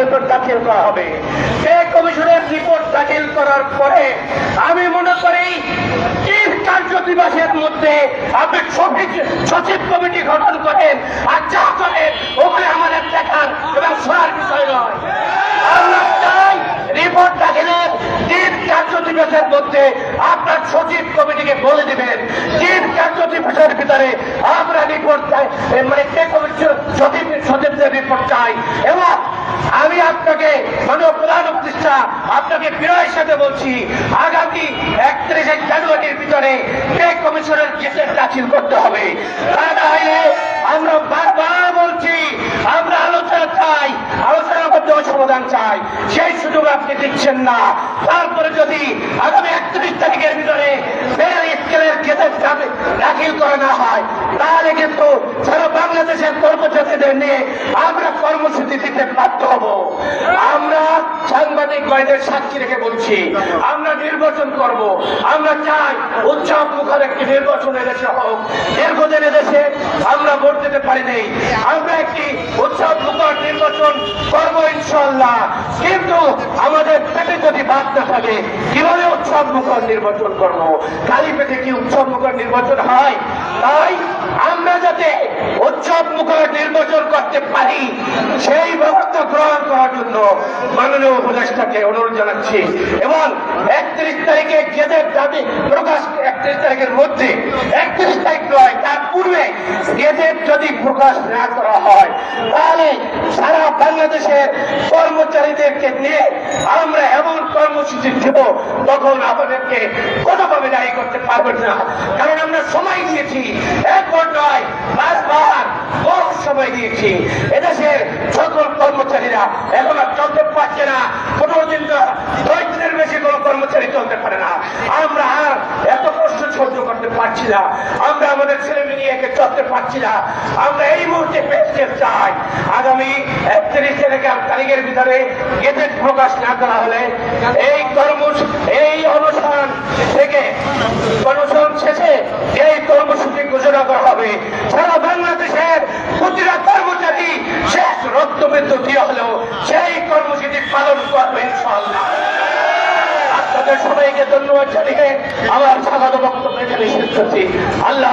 Report দাখিল করা হবে। এই কমিশনের রিপোর্ট দাখিল করার পরে আমি মনে করি, তিন কার্য দিবসের মধ্যে আপনি সচিব সচিব কমিটি গঠন করেন আর যা করেন ওগুলো আমাদের দেখার এবং শোনার বিষয় নয়। আমরা চাই রিপোর্ট দাখিলের তিন কার্য দিবসের মধ্যে আপনার সচিব কমিটিকে বলে দিবেন। তিন কার্য দিবসের ভিতরে আমরা রিপোর্ট চাই এ মানে কে কমিটি সচিব সচিবদের রিপোর্ট চাই এবং আমি আপনাকে মাননীয় প্রধান উপদেষ্টা আপনাকে বিনয়ের সাথে বলছি, আগামী একত্রিশে জানুয়ারির ভিতরে পে কমিশনের গেজেট দাখিল করতে হবে? তা না হলে আমরা বারবার বলছি, আমরা আলোচনা চাই, আলোচনা করতে সমাধান চাই। সেই সুযোগ আপনি দিচ্ছেন না। তারপরে যদি আগামী একত্রিশ তারিখের ভিতরে বেল স্কেলের গেজেট দাবি- দাখিল করা না হয় তাহলে কিন্তু সারা বাংলাদেশের কর্মচারীদের নিয়ে আমরা কর্মসূচি দিতে বাধ্য হব। আমরা সাংবাদিক ভাইদের সাক্ষী রেখে বলছি, আমরা নির্বাচন করব। আমরা চাই উৎসব মুখর একটি নির্বাচন এদেশে হোক। দীর্ঘদিন এদেশে আমরা ভোট দিতে পারি আমরা একটি উৎসব মুখর নির্বাচন করব ইনশাল্লাহ কিন্তু আমাদের পেটে যদি ভাত না থাকে, কীভাবে উৎসব মুখর নির্বাচন করব? খালি পেটে কি উৎসব মুখর নির্বাচন হয়? তাই আমরা যাতে করতে পারি। সেই ব্যবস্থা গ্রহণ করার জন্য মাননীয় উপদেষ্টাকে অনুরোধ জানাচ্ছি। এবং একত্রিশ তারিখে গেজেট দাবি প্রকাশ একত্রিশ তারিখের মধ্যে। একত্রিশ তারিখ নয়, তার পূর্বে গেজেট যদি প্রকাশ না করা হয়, তাহলে সারা বাংলাদেশের কর্মচারীদেরকে নিয়ে আমরা এমন কর্মসূচি দেব, তখন আমাদেরকে কোনোভাবে দায়ী করতে পারবেন না। কারণ আমরা সময় দিয়েছি। একবার নয়, পাঁচবার সময় দিয়েছি। এদেশের সকল কর্মচারীরা এখন আর চলতে পারছে না। পনেরো দিন দশ দিনের বেশি কোনো কর্মচারী চলতে পারে না। আমরা আর এত কষ্ট সহ্য করতে পারছি না। আমরা আমাদের ছেলে মেয়ে একে চলতে পারছি না। আমরা এই মুহূর্তে পেতে চাই। আগামী একত্রিশ তারিখের ভিতরে গেজেট প্রকাশ না করা হলে এই কর্ম এই অনুষ্ঠান থেকে কর্মসূচি শেষে এই কর্মসূচি ঘোষণা করা হবে। সারা বাংলাদেশের প্রতিটা কর্মচারী শেষ রক্তবিন্দু দিয়ে হলেও সেই কর্মসূচি পালন করবে আপনাদের সবাইকে ধন্যবাদ জানিয়ে আমার স্বাগত বক্তব্য করছি। আল্লাহ